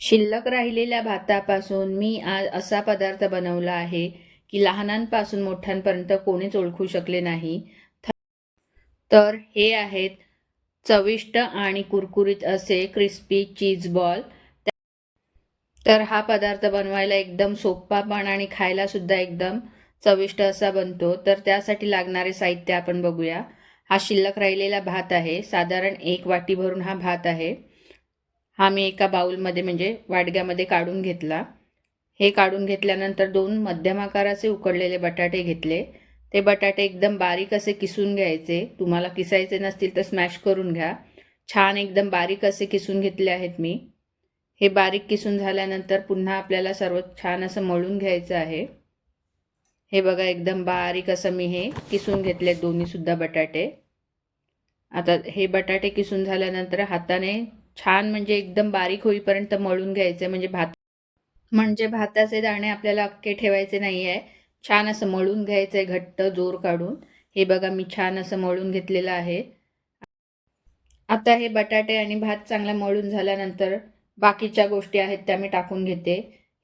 शिल्लक राहिलेल्या भातापासून मी आज असा पदार्थ बनवला आहे की लहानांपासून मोठ्यांपर्यंत कोणीच ओळखू शकले नाही. तर हे आहेत चविष्ट आणि कुरकुरीत असे क्रिस्पी चीज बॉल. तर हा पदार्थ बनवायला एकदम सोपा पण आणि खायला सुद्धा एकदम चविष्ट असा बनतो. तर त्यासाठी लागणारे साहित्य आपण बघूया. हा शिल्लक राहिलेला भात आहे. साधारण एक वाटी भरून हा भात आहे. हा मी एका बाउलमध्ये म्हणजे वाडग्यामध्ये काढून घेतला. हे काढून घेतल्यानंतर दोन मध्यम आकाराचे उकडलेले बटाटे घेतले. ते बटाटे एकदम बारीक असे किसून घ्यायचे. तुम्हाला किसायचे नसतील तर स्मॅश करून घ्या. छान एकदम बारीक असे किसून घेतले आहेत मी. हे बारीक किसून झाल्यानंतर पुन्हा आपल्याला सर्व छान असं मळून घ्यायचं आहे. हे बघा एकदम बारीक असं मी हे किसून घेतले दोन्हीसुद्धा बटाटे. आता हे बटाटे किसून झाल्यानंतर हाताने छान म्हणजे एकदम बारीक होईपर्यंत मळून घ्यायचे म्हणजे भात म्हणजे भाताचे दाणे आपल्याला अख्खे ठेवायचे नाही आहे छान असं मळून घ्यायचं आहे घट्ट जोर काढून. हे बघा मी छान असं मळून घेतलेलं आहे. आता हे बटाटे आणि भात चांगला मळून झाल्यानंतर बाकीच्या गोष्टी आहेत त्या मी टाकून घेते.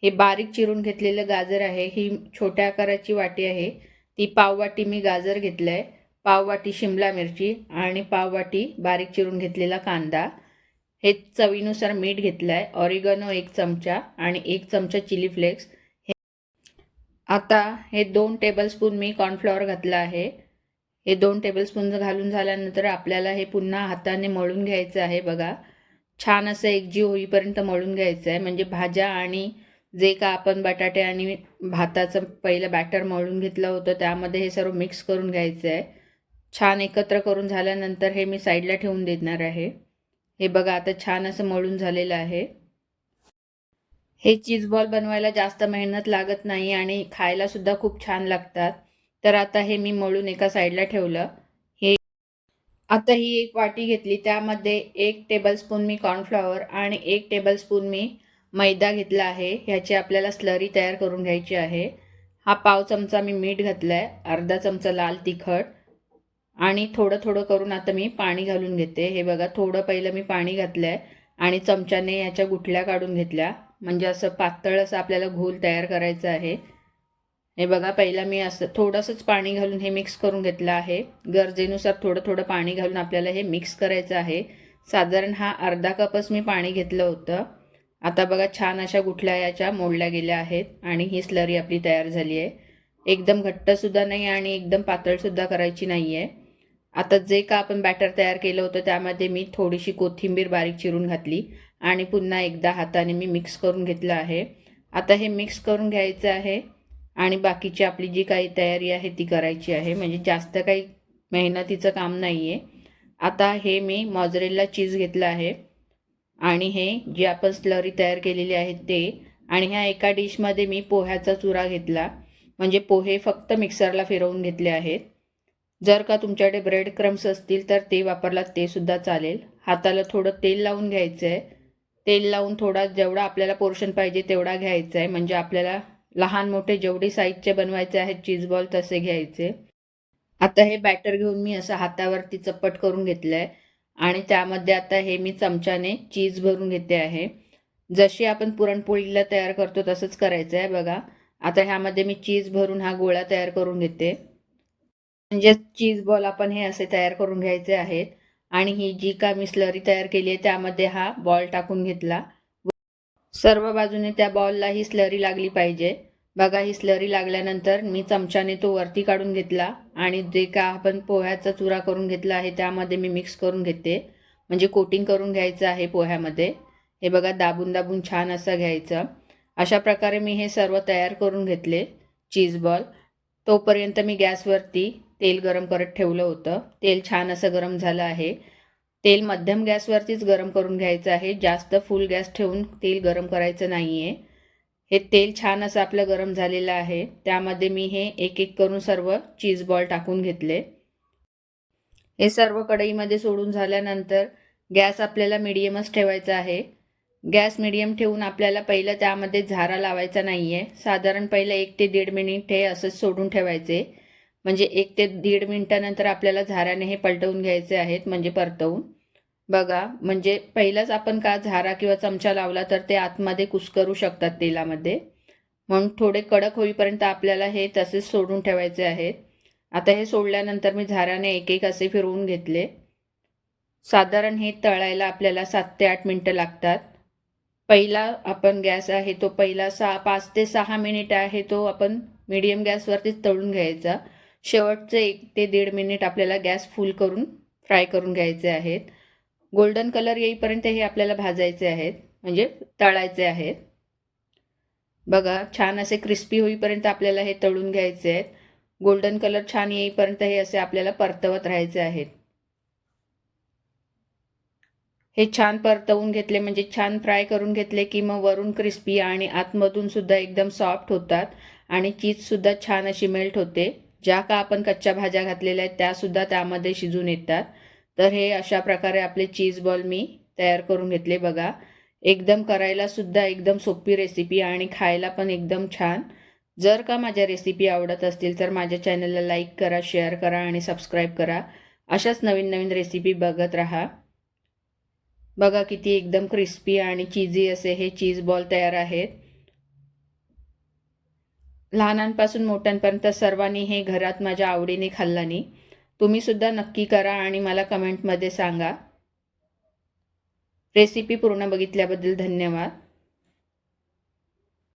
हे बारीक चिरून घेतलेलं गाजर आहे. ही छोट्या आकाराची वाटी आहे. ती पाववाटी मी गाजर घेतलं आहे पाववाटी शिमला मिरची आणि पाववाटी बारीक चिरून घेतलेला कांदा. हे चवीनुसार मीठ घेतलं आहे ऑरिगनो एक चमचा आणि एक चमचा चिली फ्लेक्स हे आता हे दोन टेबलस्पून मी कॉर्नफ्लॉवर घातलं आहे. हे दोन टेबलस्पून घालून झाल्यानंतर आपल्याला हे पुन्हा हाताने मळून घ्यायचं आहे बघा. छान असं एकजीव होईपर्यंत मळून घ्यायचं आहे म्हणजे भाज्या आणि जे का आपण बटाटे आणि भाताचं पहिलं बॅटर मळून घेतलं होतं त्यामध्ये हे सर्व मिक्स करून घ्यायचं आहे छान एकत्र करून झाल्यानंतर हे मी साईडला ठेवून देणार आहे. हे बघा आता छान असं मळून झालेलं आहे. हे चीज बॉल बनवायला जास्त मेहनत लागत नाही आणि खायला सुद्धा खूप छान लागतात. तर आता हे मी मळून एका साईडला ठेवलं. हे आता ही एक वाटी घेतली. त्यामध्ये एक टेबलस्पून मी कॉर्नफ्लॉवर आणि एक टेबलस्पून मी मैदा घेतला आहे. ह्याची आपल्याला स्लरी तयार करून घ्यायची आहे. हा पाव चमचा मी मीठ घातला आहे अर्धा चमचा लाल तिखट. आणि थोडं थोडं करून आता मी पाणी घालून घेते. हे बघा थोडं पहिलं मी पाणी घातलं आहे आणि चमच्याने याच्या गुठल्या काढून घेतल्या. म्हणजे असं पातळ असं आपल्याला घोल तयार करायचं आहे. हे बघा पहिला मी असं थोडंसंच पाणी घालून हे मिक्स करून घेतलं आहे. गरजेनुसार थोडं थोडं पाणी घालून आपल्याला हे मिक्स करायचं आहे. साधारण हा अर्धा कपच मी पाणी घेतलं होतं. आता बघा छान अशा गुठल्या याच्या मोडल्या गेल्या आहेत आणि ही स्लरी आपली तयार झाली आहे. एकदम घट्टसुद्धा नाही आणि एकदम पातळसुद्धा करायची नाही आहे आता जे का आपण बॅटर तयार केलं होतं त्यामध्ये मी थोडीशी कोथिंबीर बारीक चिरून घातली आणि पुन्हा एकदा हाताने मी मिक्स करून घेतलं आहे. आता हे मिक्स करून घ्यायचं आहे आणि बाकीची आपली जी काही तयारी आहे ती करायची आहे. म्हणजे जास्त काही मेहनतीचं काम नाही आहे आता हे मी मॉजरेला चीज घेतलं आहे आणि हे जे आपण स्लरी तयार केलेली आहे ते आणि ह्या एका डिशमध्ये मी पोह्याचा चुरा घेतला. म्हणजे पोहे फक्त मिक्सरला फिरवून घेतले आहेत. जर का तुमच्याकडे ब्रेड क्रम्स असतील तर ते वापरलात ते सुद्धा चालेल. हाताला थोडं तेल लावून घ्यायचं आहे तेल लावून थोडा जेवढा आपल्याला पोर्शन पाहिजे तेवढा घ्यायचा आहे म्हणजे आपल्याला लहान मोठे जेवढे साईजचे बनवायचे आहेत चीज बॉल तसे घ्यायचे. आता हे बॅटर घेऊन मी असं हातावरती चप्पट करून घेतलं आहे आणि त्यामध्ये आता हे मी चमच्याने चीज भरून घेते आहे. जशी आपण पुरणपोळीला तयार करतो तसंच करायचं आहे बघा. आता ह्यामध्ये मी चीज भरून हा गोळा तयार करून घेते. म्हणजे चीज बॉल आपण हे असे तयार करून घ्यायचे आहेत. आणि ही जी का मी स्लरी तयार केली आहे त्यामध्ये हा बॉल टाकून घेतला. सर्व बाजूने त्या बॉलला ही स्लरी लागली पाहिजे. बघा ही स्लरी लागल्यानंतर मी चमच्याने तो वरती काढून घेतला आणि जे का आपण पोह्याचा चुरा करून घेतला आहे त्यामध्ये मी मिक्स करून घेते. म्हणजे कोटिंग करून घ्यायचं आहे पोह्यामध्ये. हे बघा दाबून दाबून छान असं घ्यायचं. अशा प्रकारे मी हे सर्व तयार करून घेतले चीज बॉल. तोपर्यंत मी गॅसवरती तेल गरम करत ठेवलं होतं. तेल छान असं गरम झालं आहे. तेल मध्यम गॅसवरतीच गरम करून घ्यायचं आहे. जास्त फुल गॅस ठेवून तेल गरम करायचं नाही आहे हे तेल छान असं आपलं गरम झालेलं आहे. त्यामध्ये मी हे एक एक करून सर्व चीज बॉल टाकून घेतले. हे सर्व कढईमध्ये सोडून झाल्यानंतर गॅस आपल्याला मिडियमच ठेवायचा आहे. गॅस मिडियम ठेवून आपल्याला पहिलं त्यामध्ये झारा लावायचा नाही आहे साधारण पहिलं एक ते दीड मिनिट हे असंच सोडून ठेवायचे. म्हणजे एक ते दीड मिनटानंतर आपल्याला झाऱ्याने हे पलटवून घ्यायचे आहेत म्हणजे परतवून. बघा म्हणजे पहिलाच आपण का झारा किंवा चमचा लावला तर ते आतमध्ये कुस्करू शकतात तेलामध्ये. म्हणून थोडे कडक होईपर्यंत आपल्याला हे तसेच सोडून ठेवायचे आहेत. आता हे सोडल्यानंतर मी झाऱ्याने एक एक असे फिरवून घेतले. साधारण हे तळायला आपल्याला सात ते आठ मिनटं लागतात. पहिला आपण गॅस आहे तो पहिला सहा पाच ते सहा मिनिट आहे तो आपण मीडियम गॅसवरतीच तळून घ्यायचा. शेवटचे एक ते दीड मिनिट आपल्याला गॅस फुल करून फ्राय करून घ्यायचे आहेत. गोल्डन कलर येईपर्यंत हे आपल्याला भाजायचे आहेत म्हणजे तळायचे आहेत. बघा छान असे क्रिस्पी होईपर्यंत आपल्याला हे तळून घ्यायचे आहेत. गोल्डन कलर छान येईपर्यंत हे असे आपल्याला परतवत राहायचे आहेत. हे छान परतवून घेतले म्हणजे छान फ्राय करून घेतले की मग वरून क्रिस्पी आणि आतमधून सुद्धा एकदम सॉफ्ट होतात आणि चीजसुद्धा छान अशी मेल्ट होते. ज्या का आपण कच्च्या भाज्या घातलेल्या आहेत त्यासुद्धा त्यामध्ये शिजून येतात. तर हे अशा प्रकारे आपले चीज बॉल मी तयार करून घेतले बघा. एकदम करायला सुद्धा एकदम सोपी रेसिपी आणि खायला पण एकदम छान. जर का माझ्या रेसिपी आवडत असतील तर माझ्या चॅनलला लाईक करा शेअर करा आणि सबस्क्राईब करा. अशाच नवीन नवीन रेसिपी बघत राहा. बघा किती एकदम क्रिस्पी आणि चीजी असे हे चीज बॉल तयार आहेत. लहानांपासून मोठ्यांपर्यंत सर्वांनी हे घरात माझ्या आवडीने खाल्ल्याने तुम्ही सुद्धा नक्की करा आणि मला कमेंटमध्ये सांगा. रेसिपी पूर्ण बघितल्याबद्दल धन्यवाद.